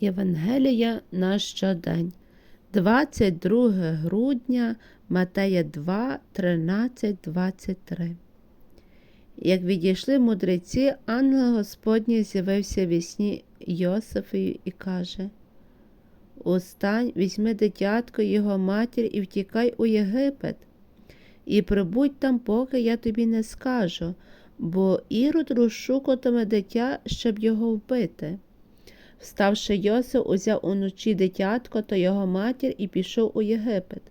Євангелія на щодень, 22 грудня Матея 2, 13, 23. Як відійшли мудреці, ангел Господній з'явився в сні Йосифою і каже Устань, візьми дитятко, його матір, і втікай у Єгипет, і прибудь там, поки я тобі не скажу, бо ірод розшукуватиме дитя, щоб його вбити. Вставши Йосиф, узяв уночі дитятко та його матір і пішов у Єгипет,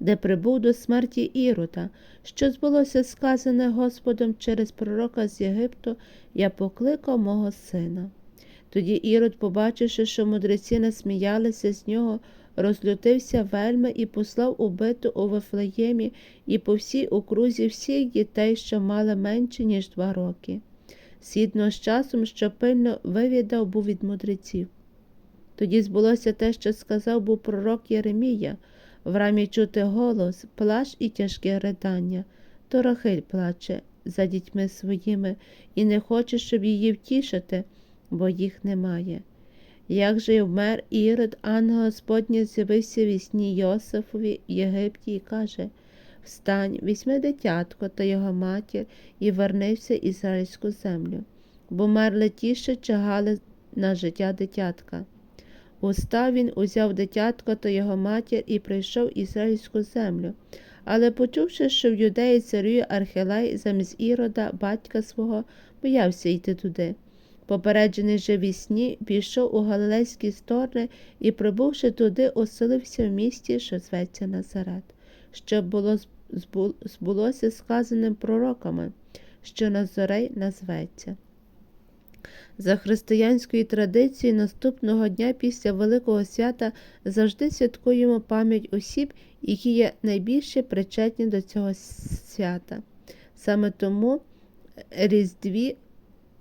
де прибув до смерті Ірода, що збулося сказане Господом через пророка з Єгипту, я покликав мого сина. Тоді Ірод, побачивши, що мудреці насміялися з нього, розлютився вельми і послав убити у Вифлеємі і по всій окрузі всіх дітей, що мали менше, ніж два роки згідно з часом, що пильно вивідав був від мудреців. Тоді збулося те, що сказав був пророк Єремія, в рамі чути голос, плач і тяжке ридання, то Рахиль плаче за дітьми своїми і не хоче, щоб її втішити, бо їх немає. Як же й вмер Ірод, ангел Господній з'явився в сні Йосифові в Єгипті і каже Встань, візьми дитятко та його матір і вернися в ізраїльську землю, бо мерли ті, що чагали на життя дитятка. Устав він узяв дитятко та його матір і прийшов в ізраїльську землю. Але, почувши, що в юдеї царює Архелей замість ірода, батька свого, боявся йти туди. Попереджений же вісні, пішов у галилейські сторони і, прибувши туди, оселився в місті, що зветься Назарет, щоб було збулося сказаним пророками, що Назорей назветься. За християнською традицією наступного дня після Великого свята завжди святкуємо пам'ять осіб, які є найбільше причетні до цього свята. Саме тому різдві,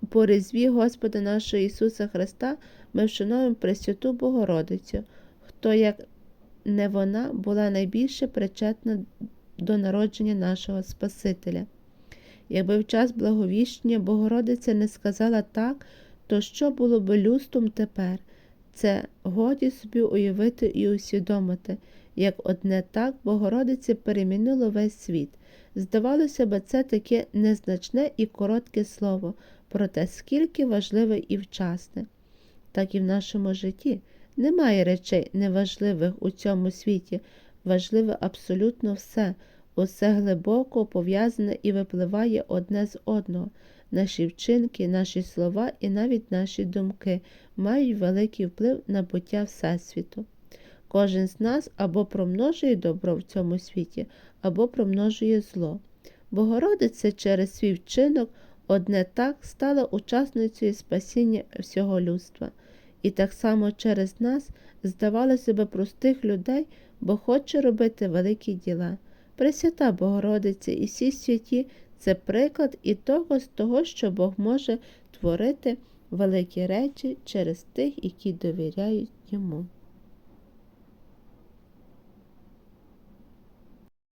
по різдві Господа нашого Ісуса Христа ми вшановуємо Пресвяту Богородицю, хто, як не вона, була найбільше причетна до народження нашого Спасителя. Якби в час благовіщення Богородиця не сказала так, то що було б люстом тепер? Це годі собі уявити і усвідомити, як одне так Богородиці перемінило весь світ. Здавалося б, це таке незначне і коротке слово, проте скільки важливе і вчасне. Так і в нашому житті немає речей неважливих у цьому світі, важливе абсолютно все, усе глибоко пов'язане і випливає одне з одного. Наші вчинки, наші слова і навіть наші думки мають великий вплив на буття Всесвіту. Кожен з нас або промножує добро в цьому світі, або промножує зло. Богородиця через свій вчинок одне так стала учасницею спасіння всього людства, і так само через нас здавалося би простих людей, бо хоче робити великі діла. Пресвята Богородиця і всі святі це приклад і того з того, що Бог може творити великі речі через тих, які довіряють йому.